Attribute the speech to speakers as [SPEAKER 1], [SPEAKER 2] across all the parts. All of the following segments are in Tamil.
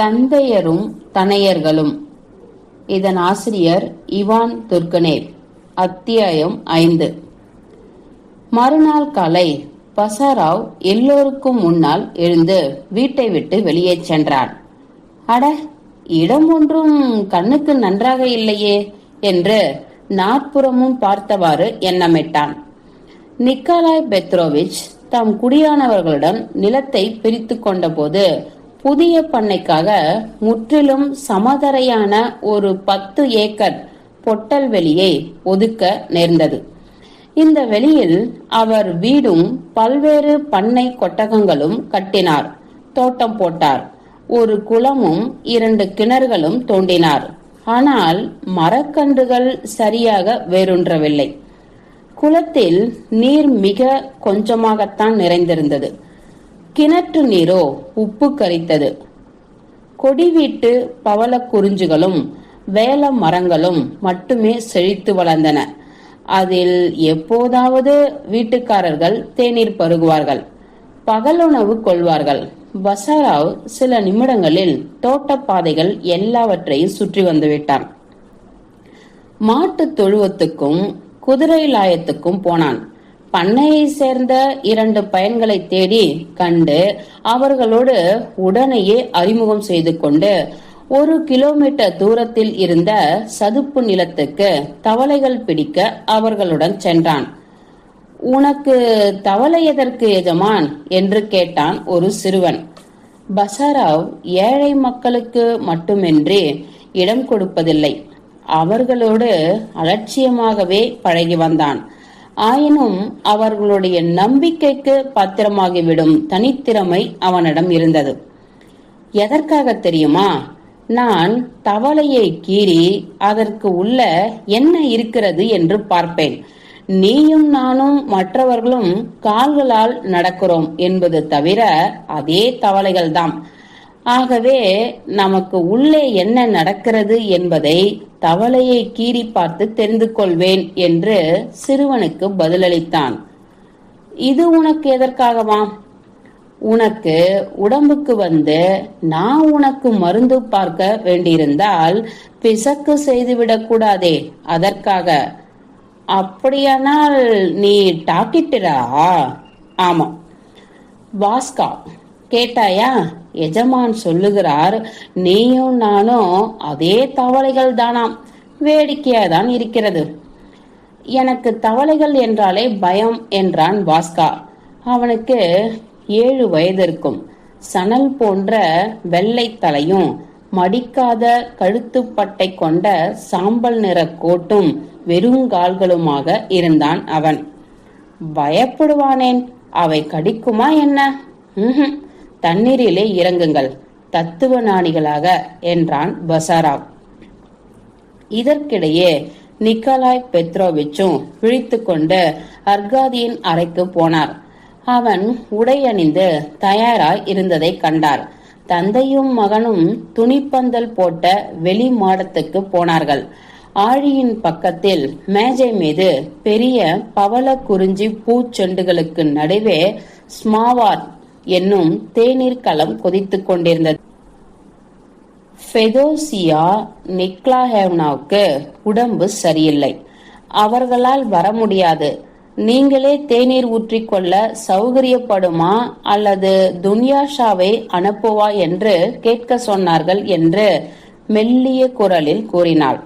[SPEAKER 1] தந்தையரும் தனையர்களும். இதன் ஆசிரியர் இவான் துர்கனேவ் அத்தியாயம் ஐந்து. மறுநாள் காலை பசாராவ் எல்லோருக்கும் முன்னால் எழுந்து வீட்டை விட்டு வெளியே சென்றான். அட இடம் ஒன்றும் கண்ணுக்கு நன்றாக இல்லையே என்று நாற்புறமும் பார்த்தவாறு எண்ணமிட்டான். நிக்கலாய் பெத்ரோவிச் தம் குடியானவர்களுடன் நிலத்தை பிரித்து கொண்டபோது புதிய பண்ணைக்காக முற்றிலும் சமதரையான ஒரு பத்து ஏக்கர் பொட்டல் வெளியை ஒதுக்க நேர்ந்தது. இந்த வெளியில் அவர் வீடும் பல்வேறு பண்ணை கொட்டகங்களும் கட்டினார் தோட்டம் போட்டார் ஒரு குளமும் இரண்டு கிணறுகளும் தோண்டினார். ஆனால் மரக்கன்றுகள் சரியாக வேரூன்றவில்லை. குளத்தில் நீர் மிக கொஞ்சமாகத்தான் நிறைந்திருந்தது. கிணற்று நீரோ உப்பு கரித்தது. கொடி வீட்டு பவள குறிஞ்சுகளும் வேல மரங்களும் மட்டுமே செழித்து வளர்ந்தன. அதில் எப்போதாவது வீட்டுக்காரர்கள் தேநீர் பருகுவார்கள் பகலுணவு கொள்வார்கள். பசாராவ் சில நிமிடங்களில் தோட்டப்பாதைகள் எல்லாவற்றையும் சுற்றி வந்துவிட்டான் மாட்டு தொழுவத்துக்கும் குதிரை லாயத்துக்கும் போனான். பண்ணையை சேர்ந்த இரண்டு பயன்களை தேடி கண்டு அவர்களோடு உடனேயே அறிமுகம் செய்து கொண்டு ஒரு கிலோமீட்டர் தூரத்தில் இருந்த சதுப்பு நிலத்துக்கு தவளைகள் பிடிக்க அவர்களுடன் சென்றான். உனக்கு தவளை எதற்கு எஜமான்? என்று கேட்டான் ஒரு சிறுவன். பசாராவ் ஏழை மக்களுக்கு மட்டுமின்றி இடம் கொடுப்பதில்லை. அவர்களோடு அலட்சியமாகவே பழகி வந்தான். ஆயினும் அவர்களுடைய நம்பிக்கைக்கு பாத்திரமாகிவிடும் தனித்திறமை அவனிடம் இருந்தது. எதற்காக தெரியுமா? நான் தவளையை கீறி அதற்கு உள்ள என்ன இருக்கிறது என்று பார்ப்பேன். நீயும் நானும் மற்றவர்களும் கால்களால் நடக்கிறோம் என்பது தவிர அதே தவளைகள்தான் ஆகவே நமக்கு உள்ளே என்ன நடக்கிறது என்பதை தவளையை கீறி பார்த்து தெரிந்து கொள்வேன் என்று சிறுவனுக்கு பதிலளித்தான். இது உனக்கு எதற்காகவாம் உனக்கு உடம்புக்கு வந்து நான் உனக்கு மருந்து பார்க்க வேண்டியிருந்தால் பிசக்கு செய்துவிடக் கூடாதே. அதற்காக. அப்படியானால் நீ டாக்கிட்டரா? ஆமா வாஸ்கா. கேட்டாயா? எஜமான் சொல்லுகிறார் நீயும் நானும் அதே தவளைகள் தானாம். வேடிக்கையாதான் இருக்கிறது. எனக்கு தவளைகள் என்றாலே பயம் என்றான் வாஸ்கா. அவனுக்கு ஏழு வயது இருக்கும். சணல் போன்ற வெள்ளை தலையும் மடிக்காத கழுத்துப்பட்டை கொண்ட சாம்பல் நிற கோட்டும் வெறுங்கால்களுமாக இருந்தான் அவன். பயப்படுவானேன். அவை கடிக்குமா என்ன? தண்ணீரிலே இறங்குங்கள். தத்துவ ஞானிகளாக என்றான் பசாராவ். இதற்கிடையே நிக்கலாய் பெத்ரோவிச்சும் விழித்துக்கொண்டு அர்காதியின் அறைக்கு போனார். அவன் உடை அணிந்து தயாராய் இருந்ததை கண்டார். தந்தையும் மகனும் துணிப்பந்தல் போட்ட வெளி மாடத்துக்கு போனார்கள். ஆழியின் பக்கத்தில் மேஜை மீது பெரிய பவள குறிஞ்சி பூச்செண்டுகளுக்கு நடுவே ஸ்மாவார் என்னும் தேநீர் களம் கொதித்துக் கொண்டிருந்தது. ஃபெதோசியா நிக்லாஹேவ்னாவுக்கு உடம்பு சரியில்லை. அவர்களால் வர முடியாது. நீங்களே தேநீர் ஊற்றிக்கொள்ள சௌகரியப்படுமா அல்லது துன்யாஷாவை அனுப்புவா என்று கேட்க சொன்னார்கள் என்று மெல்லிய குரலில் கூறினாள்.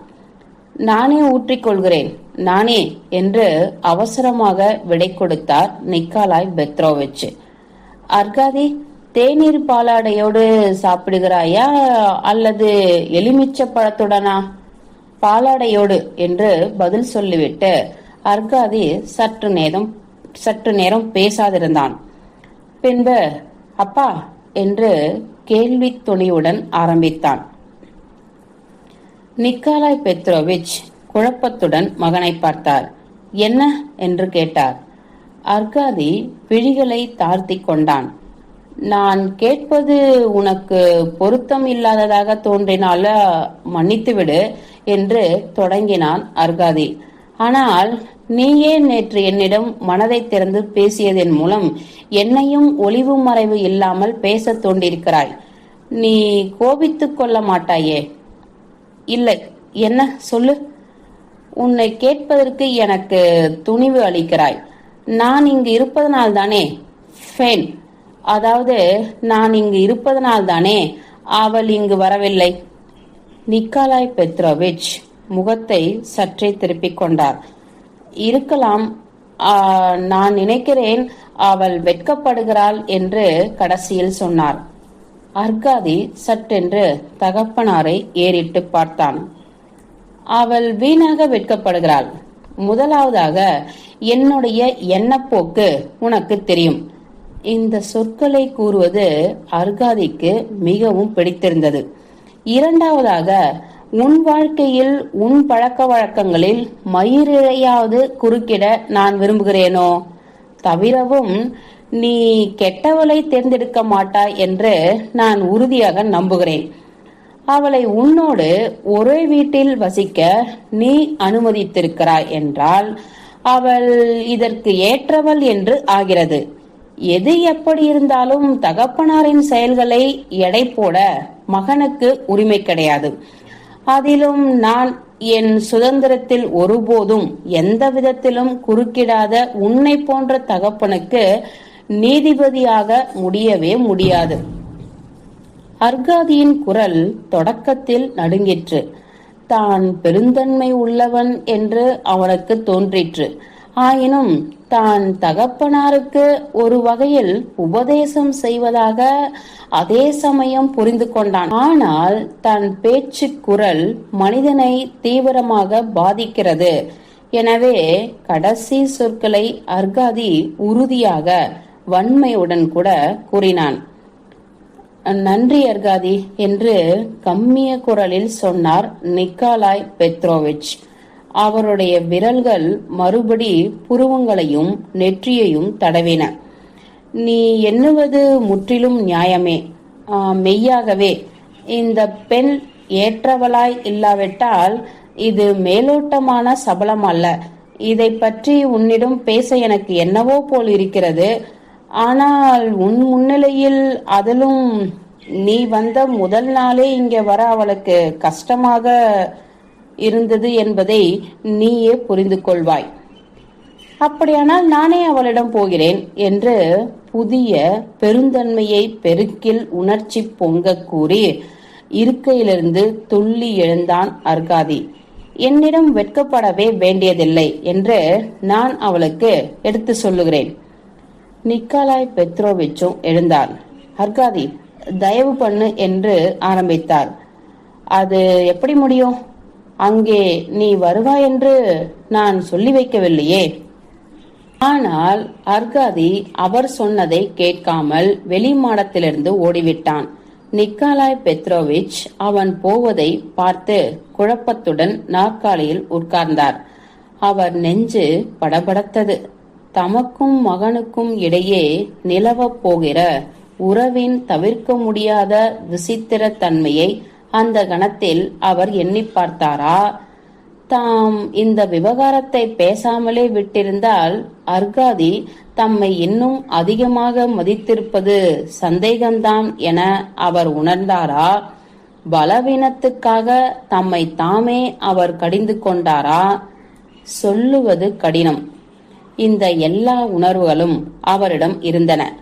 [SPEAKER 1] நானே ஊற்றிக்கொள்கிறேன் நானே என்று அவசரமாக விடை கொடுத்தார் நிக்காலாய் பெத்ரோவிச். அர்காதி தேநீர் பாலாடையோடு சாப்பிடுகிறாயா? அல்லது எலுமிச்ச பழத்துடனா? பாலாடையோடு என்று பதில் சொல்லிவிட்டு அர்காதி சற்று நேரம் சற்று நேரம் பேசாதிருந்தான். பின்பு அப்பா என்று கேள்வி துணியுடன் ஆரம்பித்தான். நிக்காலாய் பெத்ரோவிச் குழப்பத்துடன் மகனை பார்த்தார். என்ன? என்று கேட்டார். அர்காதி விழிகளை தாழ்த்தி கொண்டான். நான் கேட்பது உனக்கு பொருத்தம் இல்லாததாக தோன்றினால மன்னித்துவிடு என்று தொடங்கினான் அர்காதி ஆனால் நீயே நேற்று என்னிடம் மனதை திறந்து பேசியதன் மூலம் என்னையும் ஒளிவு மறைவு இல்லாமல் பேசத் தோண்டிருக்கிறாய் நீ கோபித்துக் கொள்ள மாட்டாயே. இல்லை என்ன? சொல்லு. உன்னை கேட்பதற்கு எனக்கு துணிவு அளிக்கிறாய். நான் இங்கு இருப்பதனால் தானே ஃபேன் அதாவது நான் இங்கு இருப்பதனால் தானே அவள் இங்கு வரவில்லை. நிக்காலாய் பெத்ரோவிச் முகத்தை சற்றே திருப்பிக் கொண்டார். இருக்கலாம் நான் நினைக்கிறேன் அவள் வெட்கப்படுகிறாள் என்று கடைசியில் சொன்னார். அர்காதி சட்டென்று தகப்பனாரை ஏறிட்டு பார்த்தான். அவள் வீணாக வெட்கப்படுகிறாள். முதலாவதாக என்னுடைய எண்ணப்போக்கு உனக்கு தெரியும். இந்த சொற்களை கூறுவது அர்காதிக்கு மிகவும் பிடித்திருந்தது. இரண்டாவதாக உன் வாழ்க்கையில் உன் பழக்க வழக்கங்களில் மயிரிழையாவது குறுக்கிட நான் விரும்புகிறேனோ? தவிரவும் நீ கெட்டவளை தேர்ந்தெடுக்க மாட்டாய் என்று நான் உறுதியாக நம்புகிறேன். அவளை உன்னோடு ஒரே வீட்டில் வசிக்க நீ அனுமதித்திருக்கிறாய் என்றால் அவள் இதற்கு ஏற்றவள் என்று ஆகிறது. எது எப்படி இருந்தாலும் தகப்பனாரின் செயல்களை எடை போட மகனுக்கு உரிமை கிடையாது. அதிலும் நான் என் சுதந்திரத்தில் ஒருபோதும் எந்த விதத்திலும் குறுக்கிடாத உன்னை போன்ற தகப்பனுக்கு நீதிபதியாக முடியவே முடியாது. அர்காதியின் குரல் தொடக்கத்தில் நடுங்கிற்று. தான் பெருந்தன்மை உள்ளவன் என்று அவனுக்கு தோன்றிற்று. ஆயினும் தான் தகப்பனாருக்கு ஒரு வகையில் உபதேசம் செய்வதாக அதே சமயம் புரிந்து கொண்டான். ஆனால் தன் பேச்சு குரல் மனிதனை தீவிரமாக பாதிக்கிறது. எனவே கடைசி சொற்களை அர்காதி உறுதியாக வன்மையுடன் கூட கூறினான். நன்றி அர்காதி என்று கம்மிய குரலில் சொன்னார் நிக்காலாய் பெத்ரோவிச். அவருடைய விரல்கள் மறுபடி புருவங்களையும் நெற்றியையும் தடவின. நீ எண்ணுவது முற்றிலும் நியாயமே. மெய்யாகவே இந்த பெண் ஏற்றவளாய் இல்லாவிட்டால் இது மேலோட்டமான சபலம் அல்ல. இதை பற்றி உன்னிடம் பேச எனக்கு என்னவோ போல் இருக்கிறது ஆனால் உன் முன்னிலையில் அதிலும் நீ வந்த முதல் நாளே இங்கே வர அவளுக்கு கஷ்டமாக இருந்தது என்பதை நீயே புரிந்து கொள்வாய். அப்படியானால் நானே அவளிடம் போகிறேன் என்று புதிய பெருந்தன்மையை பெருக்கில் உணர்ச்சி பொங்க கூறி இருக்கையிலிருந்து துள்ளி எழுந்தான் அர்காதி. என்னிடம் வெட்கப்படவே வேண்டியதில்லை என்று நான் அவளுக்கு எடுத்து சொல்லுகிறேன். நிக்காலாய் பெத்ரோவிச்சும் எழுந்தார் அர்காதி தயவு பண்ணு என்று ஆரம்பித்தார் அது எப்படி முடியும்? அங்கே நீ வருவாய் என்று நான் சொல்லி வைக்கவில்லையே. ஆனால் அர்காதி அவர் சொன்னதை கேட்காமல் வெளி மாடத்திலிருந்து ஓடிவிட்டான். நிக்காலாய் பெத்ரோவிச் அவன் போவதை பார்த்து குழப்பத்துடன் நாற்காலியில் உட்கார்ந்தார். அவர் நெஞ்சு படபடத்தது. தமக்கும் மகனுக்கும் இடையே நிலவப் போகிற உறவின் தவிர்க்க முடியாத விசித்திர தன்மையை அந்த கணத்தில் அவர் எண்ணி பார்த்தாரா? தாம் இந்த விவகாரத்தை பேசாமலே விட்டிருந்தால் அர்காதி தம்மை இன்னும் அதிகமாக மதித்திருப்பது சந்தேகம்தான் என அவர் உணர்ந்தாரா? பலவீனத்துக்காக தம்மை தாமே அவர் கடிந்து கொண்டாரா? சொல்லுவது கடினம். இந்த எல்லா உணர்வுகளும் அவரிடம் இருந்தன.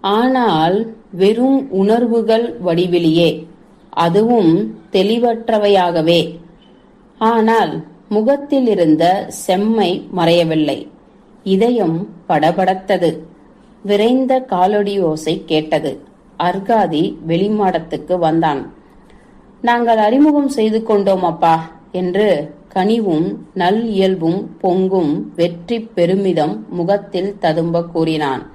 [SPEAKER 1] ஆனால் வெறும் உணர்வுகள் வடிவிலேயே அதுவும் தெளிவற்றவையாகவே. ஆனால் முகத்தில் இருந்த செம்மை மறையவில்லை. இதயம் படபடத்தது. விரைந்த காலொடி ஓசை கேட்டது. அர்காதி வெளிமாடத்துக்கு வந்தான். நாங்கள் அறிமுகம் செய்து கொண்டோம் அப்பா என்று கனிவும் நல் இயல்பும் பொங்கும் வெற்றி பெருமிதம் முகத்தில் ததும்ப கூறினான்.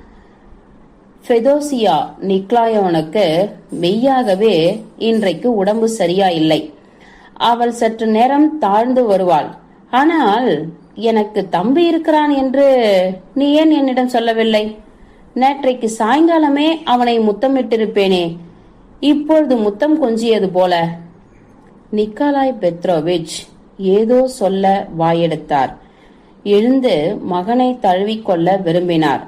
[SPEAKER 1] ஃபெதோசியா நிக்லாயவனுக்கு மெய்யாகவே இன்றைக்கு உடம்பு சரியா இல்லை. அவள் சற்று நேரம் தாழ்ந்து வருவாள். ஆனால் எனக்கு தம்பி இருக்கிறான் என்று நீ ஏன் என்னிடம் சொல்லவில்லை? நேற்றைக்கு சாயங்காலமே அவனை முத்தமிட்டிருப்பேனே. இப்பொழுது முத்தம் கொஞ்சியது போல. நிக்காலாய் பெத்ரோவிச் ஏதோ சொல்ல வாயெடுத்தார். எழுந்து மகனை தழுவிக்கொள்ள விரும்பினார்.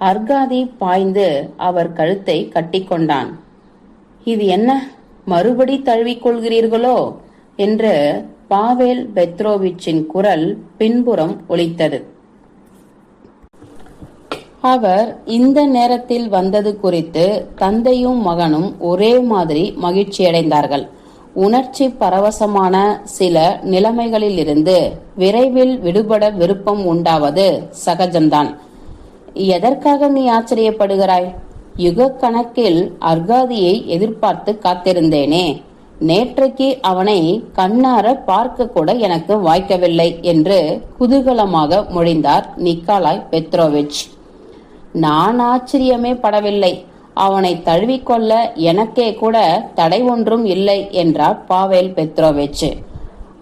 [SPEAKER 1] அர்காதி பாய்ந்து அவர் கழுத்தை கட்டிக்கொண்டான். இது என்ன? மறுபடி தழுவிக்கொள்கிறீர்களோ? என்று பாவேல் பெத்ரோவிச்சின் குரல் பின்புறம் ஒலித்தது. அவர் இந்த நேரத்தில் வந்தது குறித்து தந்தையும் மகனும் ஒரே மாதிரி மகிழ்ச்சியடைந்தார்கள். உணர்ச்சி பரவசமான சில நிலைமைகளிலிருந்து விரைவில் விடுபட விருப்பம் உண்டாவது சகஜம்தான். எதற்காக நீ ஆச்சரியப்படுகிறாய்? யுக கணக்கில் அர்காதியை எதிர்பார்த்து காத்திருந்தேனே. நேற்றைக்கு அவனை கண்ணார பார்க்க கூட எனக்கு வாய்க்கவில்லை என்று குதூகலமாக மொழிந்தார் நிக்காலாய் பெத்ரோவிச். நான் ஆச்சரியமே படவில்லை. அவனை தழுவிக்கொள்ள எனக்கே கூட தடை ஒன்றும் இல்லை என்றார் பாவேல் பெத்ரோவிச்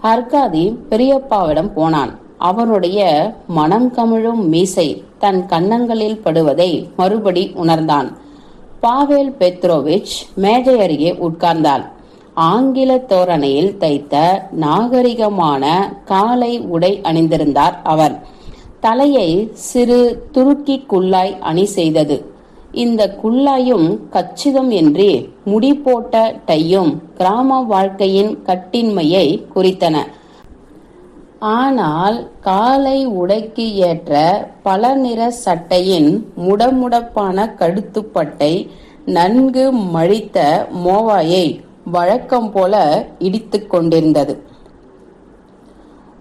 [SPEAKER 1] அர்காதி பெரியப்பாவிடம் போனான். அவனுடைய மனம் கமிழும் மீசை தன் கன்னங்களில் படுவதை மறுபடி உணர்ந்தான். பாவேல் பெத்ரோவிச் மேஜை அருகே உட்கார்ந்தான். ஆங்கில தோரணையில் தைத்த நாகரிகமான காலை உடை அணிந்திருந்தார் அவர் தலையை சிறு துருக்கி குள்ளாய் அணி செய்தது. இந்த குல்லாயும் கச்சிதம் என்று முடி போட்ட டையும் கிராம வாழ்க்கையின் கட்டின்மையை குறித்தன. ஆனால் காலை உடைக்கு ஏற்ற பல நிற சட்டையின் முடமுடப்பான கடுத்துப்பட்டை நன்கு மழித்த மோவாயை வழக்கம் போல இடித்து கொண்டிருந்தது.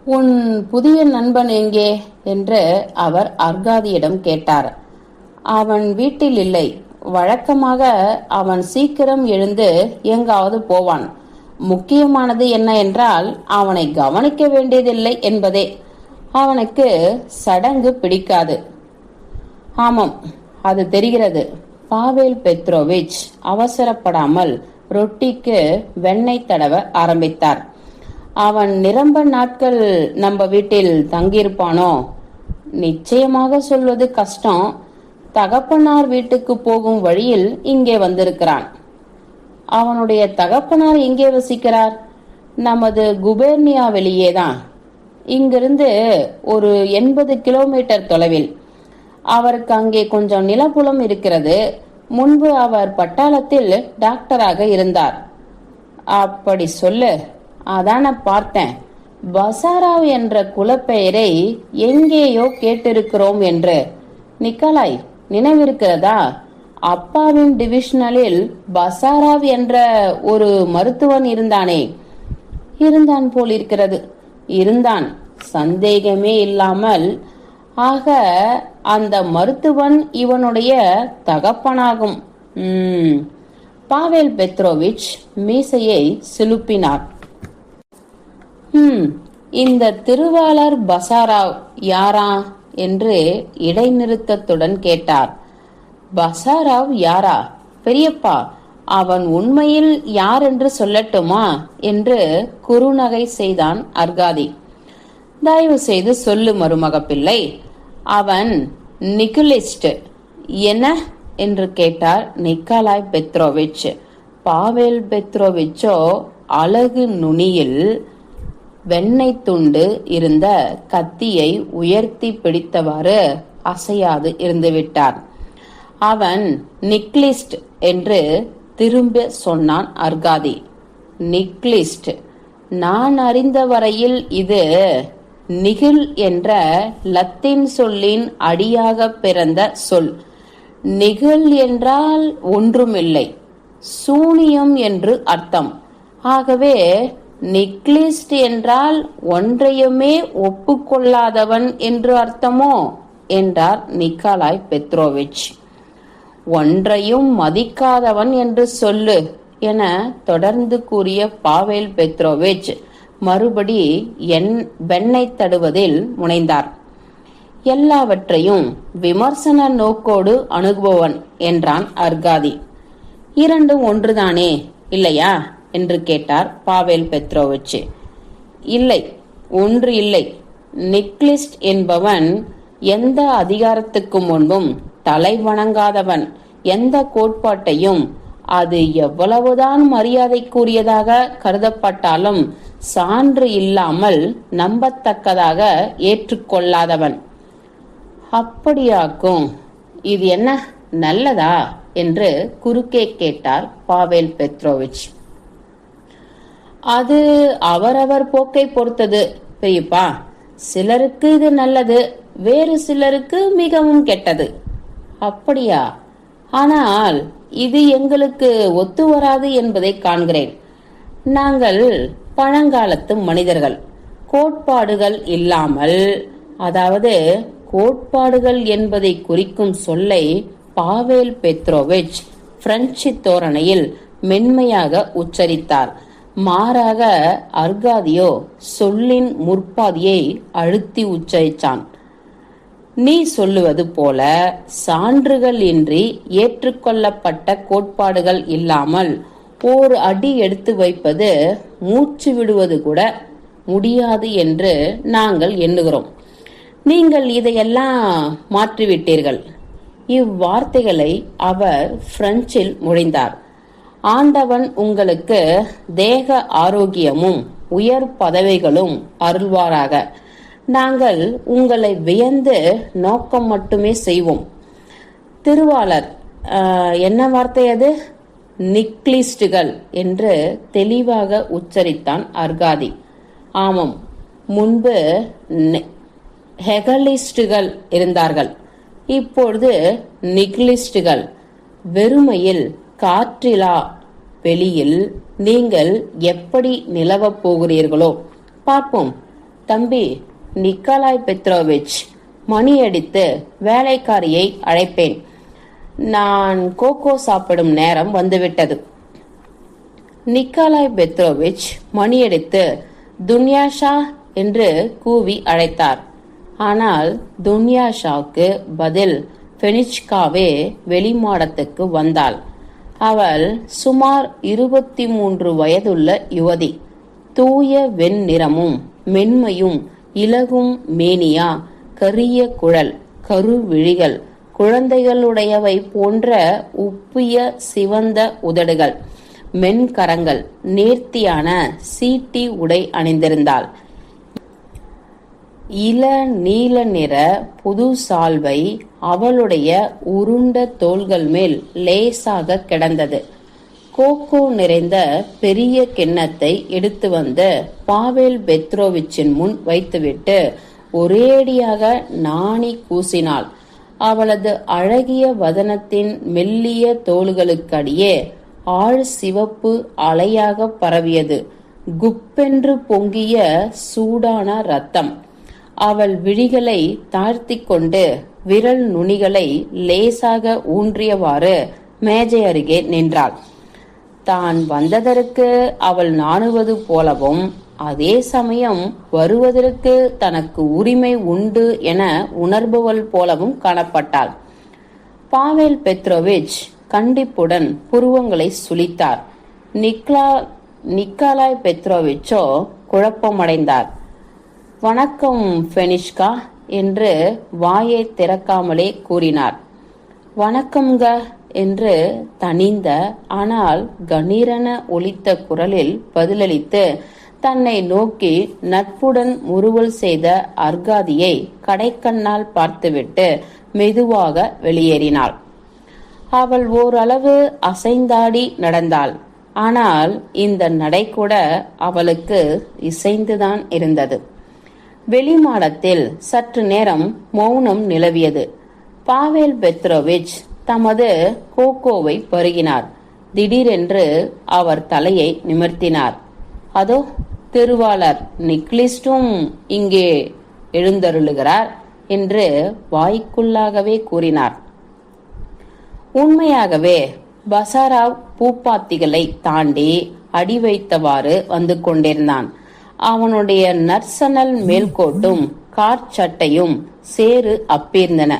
[SPEAKER 1] உன் புதிய நண்பன் எங்கே? என்று அவர் அர்காதியிடம் கேட்டார். அவன் வீட்டில் இல்லை. வழக்கமாக அவன் சீக்கிரம் எழுந்து எங்காவது போவான். முக்கியமானது என்ன என்றால் அவனை கவனிக்க வேண்டியதில்லை என்பதே. அவனுக்கு சடங்கு பிடிக்காது. ஆமாம் அது தெரிகிறது. பாவேல் பெத்ரோவிச் அவசரப்படாமல் ரொட்டிக்கு வெண்ணெய் தடவ ஆரம்பித்தார். அவன் நிரம்ப நாட்கள் நம்ம வீட்டில் தங்கியிருப்பானோ? நிச்சயமாக சொல்வது கஷ்டம். தகப்பனார் வீட்டுக்கு போகும் வழியில் இங்கே வந்திருக்கிறான். அவனுடைய தகப்பனார் எங்கே வசிக்கிறார்? நமது குபேர்னியா வெளியேதான் இங்கிருந்து ஒரு எண்பது கிலோமீட்டர் தொலைவில். அவருக்கு அங்கே கொஞ்சம் நிலப்புலம் இருக்கிறது. முன்பு அவர் பட்டாளத்தில் டாக்டராக இருந்தார். அப்படி சொல்லு அதான பார்த்தேன். பசாராவ் என்ற குலப்பெயரை எங்கேயோ கேட்டிருக்கிறோம் என்று. நிக்கலாய் நினைவிருக்கிறதா? அப்பாவின் டிவிஷனலில் பசாராவ் என்ற ஒரு மருத்துவன் இருந்தானே. இருந்தான் போல் இருக்கிறது இருந்தான். சந்தேகமே இல்லாமல். ஆக அந்த மருத்துவன் இவனுடைய தகப்பனாகும். பாவேல் பெத்ரோவிச் மீசையை சிலுப்பினார். இந்த திருவாளர் பசாராவ் யாரா? என்று இடைநிறுத்தத்துடன் கேட்டார். பசாராவ் யாரா? பெரியப்பா அவன் உண்மையில் யார் என்று சொல்லட்டுமா? என்று குறுநகை செய்தான் அர்காதி. தயவு செய்து சொல்லு மருமக பிள்ளை அவன் நிக்குலிஸ்ட் என்ன? என்று கேட்டார் நிக்காலாய் பெத்ரோவிச். பாவேல் பெத்ரோவிச்சோ அழகு நுனியில் வெண்ணெய் துண்டு இருந்த கத்தியை உயர்த்தி பிடித்தவாறு அசையாது இருந்துவிட்டார் அவன் நிக்லிஸ்ட் என்று திரும்ப சொன்னான் அர்காதி. நிக்லிஸ்ட் நான் அறிந்த வரையில் இது நிகில் என்ற லத்தீன் சொல்லின் அடியாக பிறந்த சொல். நிகில் என்றால் ஒன்றுமில்லை சூனியம் என்று அர்த்தம். ஆகவே நிக்லிஸ்ட் என்றால் ஒன்றையுமே ஒப்புக்கொள்ளாதவன் என்று அர்த்தமோ? என்றார் நிக்காலாய் பெத்ரோவிச். ஒன்றையும் மதிக்காதவன் என்று சொல்லு என தொடர்ந்து கூறிய பாவேல் பெத்ரோவிச் மறுபடி என் பெண்ணை தடுவதில் முனைந்தார். எல்லாவற்றையும் விமர்சன நோக்கோடு அணுகுபவன் என்றான் அர்காதி. இரண்டும் ஒன்றுதானே இல்லையா? என்று கேட்டார் பாவேல் பெத்ரோவிச் இல்லை ஒன்று இல்லை. நிக்லிஸ்ட் என்பவன் எந்த அதிகாரத்துக்கு முன்பும் தலை வணங்காதவன். எந்த கோட்பாட்டையும் அது எவ்வளவுதான் மரியாதைக்குரியதாக கருதப்பட்டாலும் சான்று இல்லாமல் நம்பத்தக்கதாக ஏற்றுக்கொள்ளாதவன். அப்படியாக்கும் இது என்ன நல்லதா? என்று குறுக்கே கேட்டார் பாவேல் பெத்ரோவிச் அது அவரவர் போக்கை பொறுத்தது. பெரியப்பா சிலருக்கு இது நல்லது வேறு சிலருக்கு மிகவும் கெட்டது. அப்படியா? ஆனால் இது எங்களுக்கு ஒத்து வராது என்பதை காண்கிறேன். நாங்கள் பழங்காலத்து மனிதர்கள். கோட்பாடுகள் இல்லாமல் அதாவது கோட்பாடுகள் என்பதை குறிக்கும் சொல்லை பாவேல் பெத்ரோவிச் பிரெஞ்சு தோரணையில் மென்மையாக உச்சரித்தார். மாறாக அர்காதியோ சொல்லின் முற்பாதியை அழுத்தி உச்சரித்தான் நீ சொல்லுவது போல சான்றுகள் இன்றி ஏற்றுக்கொள்ளப்பட்ட கோட்பாடுகள் இல்லாமல் ஓர் அடி எடுத்து வைப்பது மூச்சு விடுவது கூட முடியாது என்று நாங்கள் எண்ணுகிறோம். நீங்கள் இதையெல்லாம் மாற்றிவிட்டீர்கள். இவ்வார்த்தைகளை அவர் பிரெஞ்சில் மொழிந்தார். ஆண்டவன் உங்களுக்கு தேக ஆரோக்கியமும் உயர் பதவிகளும் அருள்வாராக. நாங்கள் உங்களை வியந்து நோக்கம் மட்டுமே செய்வோம். திருவாளர் என்ன வார்த்தை அது? நிக்லிஸ்டுகள் என்று தெளிவாக உச்சரித்தான் அர்காதி. ஆமாம் முன்பு நெ- ஹெகலிஸ்டுகள் இருந்தார்கள். இப்பொழுது நிக்லிஸ்டுகள். வெறுமையில் காற்றிலா வெளியில் நீங்கள் எப்படி நிலவப் போகிறீர்களோ? பார்ப்போம். தம்பி நிக்கலாய் பெத்ரோவிச் மணியடித்து வேலைக்காரியை அழைப்பேன். நான் கோகோ சாப்பிடும் நேரம் வந்துவிட்டது. நிக்கலாய் பெத்ரோவிச் மணியடித்து துன்யாஷா என்று கூவி அழைத்தார். ஆனால் துன்யாஷாவுக்கு பதில் ஃபெனிச்காவே வெளிமாடத்துக்கு வந்தாள். அவள் சுமார் இருபத்தி மூன்று வயதுள்ள யுவதி. தூய வெண்ணிறமும் மென்மையும் இலகும் மேனியா கரிய குழல் கருவிழிகள் குழந்தைகளுடையவை போன்ற உப்பிய சிவந்த உதடுகள் மென்கரங்கள் நேர்த்தியான சீட்டி உடை அணிந்திருந்தாள். இள நீல நிற புது சால்வை அவளுடைய உருண்ட தோள்கள் மேல் லேசாக கிடந்தது. கோகோ நிறைந்த பெரிய கிண்ணத்தை எடுத்து வந்து பாவேல் பெத்ரோவிச்சின் முன் வைத்துவிட்டு ஒரேடியாக நாணி கூசினாள். அவளது அழகிய வதனத்தின் மெல்லிய தோள்களுக்கடியே ஆழ் சிவப்பு அலையாக பரவியது. குப்பென்று பொங்கிய சூடான ரத்தம். அவள் விழிகளை தாழ்த்திக் கொண்டு விரல் நுனிகளை லேசாக ஊன்றியவாறு மேஜை அருகே நின்றாள். தான் வந்ததற்கு அவள் நாணுவது போலவும் அதே சமயம் வருவதற்கு தனக்கு உரிமை உண்டு என உணர்பவள் போலவும் காணப்பட்டாள். பாவேல் பெத்ரோவிச் கண்டிப்புடன் புருவங்களை சுளித்தார் நிக்லா நிக்காலாய் பெத்ரோவிச்சோ குழப்பமடைந்தார். வணக்கம் ஃபெனிஷ்கா என்று வாயை திறக்காமலே கூறினார். வணக்கம்ங்க என்று தனிந்த ஆனால் கணீரன ஒலித்த குரலில் பதிலளித்து தன்னை நோக்கி நட்புடன் முறுவல் செய்த அர்காதியை கடைக்கண்ணால் பார்த்துவிட்டு மெதுவாக வெளியேறினாள். அவள் ஓரளவு அசைந்தாடி நடந்தாள். ஆனால் இந்த நடை கூட அவளுக்கு இசைந்துதான் இருந்தது. வெளிமாடத்தில் சற்று நேரம் மௌனம் நிலவியது. பாவேல் பெத்ரோவிச் தமது கோகோவை பருகினார். திடீரென்று அவர் தலையை நிமிர்த்தினார். அதோ திருவாளர் நிக்லிஸ்டும் இங்கே எழுந்தருளுகிறார் என்று வாய்க்குள்ளாகவே கூறினார். உண்மையாகவே பசாராவ் பூப்பாத்திகளை தாண்டி அடி வைத்தவாறு வந்து கொண்டிருந்தான். அவனுடைய நர்சனல் மேல்கோட்டும் காற்சட்டையும் சேறு அப்பீர்ந்தன.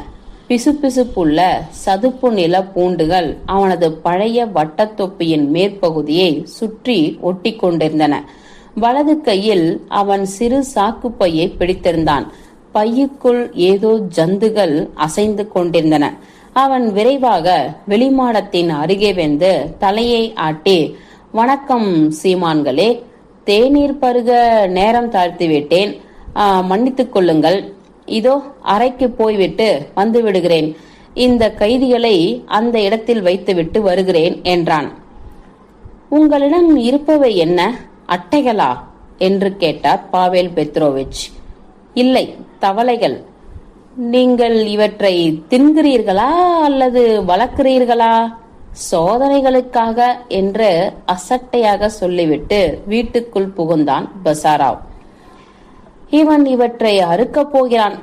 [SPEAKER 1] பிசுபிசுப்புள்ள சதுப்பு நில பூண்டுகள் அவனது பழைய வட்டத்தொப்பியின் மேற்பகுதியை சுற்றி ஒட்டி கொண்டிருந்தன வலது கையில் அவன் சிறு சாக்குப்பையை பிடித்திருந்தான். பையுக்குள் ஏதோ ஜந்துகள் அசைந்து கொண்டிருந்தன. அவன் விரைவாக வெளிமாடத்தின் அருகே வந்து தலையை ஆட்டி வணக்கம் சீமான்களே தேநீர் பருக நேரம் தாழ்த்தி விட்டேன். மன்னித்துக் கொள்ளுங்கள். இதோ அறைக்கு போய்விட்டு வந்து விடுகிறேன். இந்த கைதிகளை அந்த இடத்தில் வைத்துவிட்டு வருகிறேன் என்றான். உங்களிடம் இருப்பவை என்ன? அட்டைகளா? என்று கேட்டார் பாவேல் பெத்ரோவிச். இல்லை தவளைகள். நீங்கள் இவற்றை தின்கிறீர்களா அல்லது வளர்க்கிறீர்களா? சோதனைகளுக்காக என்று அசட்டையாக சொல்லிவிட்டு வீட்டுக்குள் புகுந்தான் பசாராவ். இவன் இவற்றை அறுக்கப் போகிறான்.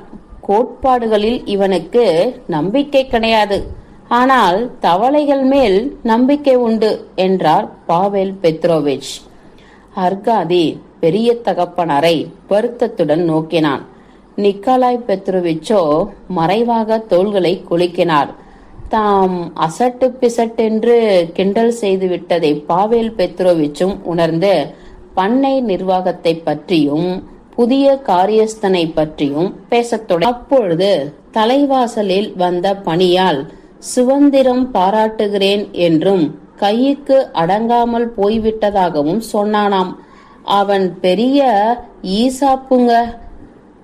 [SPEAKER 1] கோட்பாடுகளில் இவனுக்கு நம்பிக்கை கிடையாது. ஆனால் தவளைகள் மேல் நம்பிக்கை உண்டு என்றார் பாவேல் பெத்ரோவிச். அர்காதி பெரிய தகப்பனரை வருத்தத்துடன் நோக்கினான். நிக்கலாய் பெத்ரோவிச்சோ மறைவாக தோள்களை குலுக்கினார். தாம் அசட்டு பிசட்டென்று கிண்டல் செய்து விட்டதை பாவேல் பெத்ரோவிச்சும் உணர்ந்து பண்ணை நிர்வாகத்தை பற்றியும் புதிய காரியஸ்தனை பற்றியும் பேசத் தொடங்க அப்பொழுது தலைவாசலில் வந்த பணியால் சுதந்திரம் பாராட்டுகிறேன் என்றும் கைக்கு அடங்காமல் போய்விட்டதாகவும் சொன்னானாம். அவன் பெரிய ஈசாப்புங்க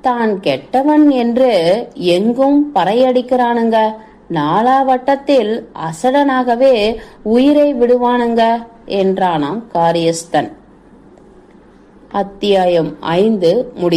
[SPEAKER 1] தான் கெட்டவன் என்று எங்கும் பறையடிக்கிறானுங்க. நாலாவட்டத்தில் அசடனாகவே உயிரை விடுவானுங்க என்றானாம் காரியஸ்தன். அத்தியாயம் ஐந்து முடி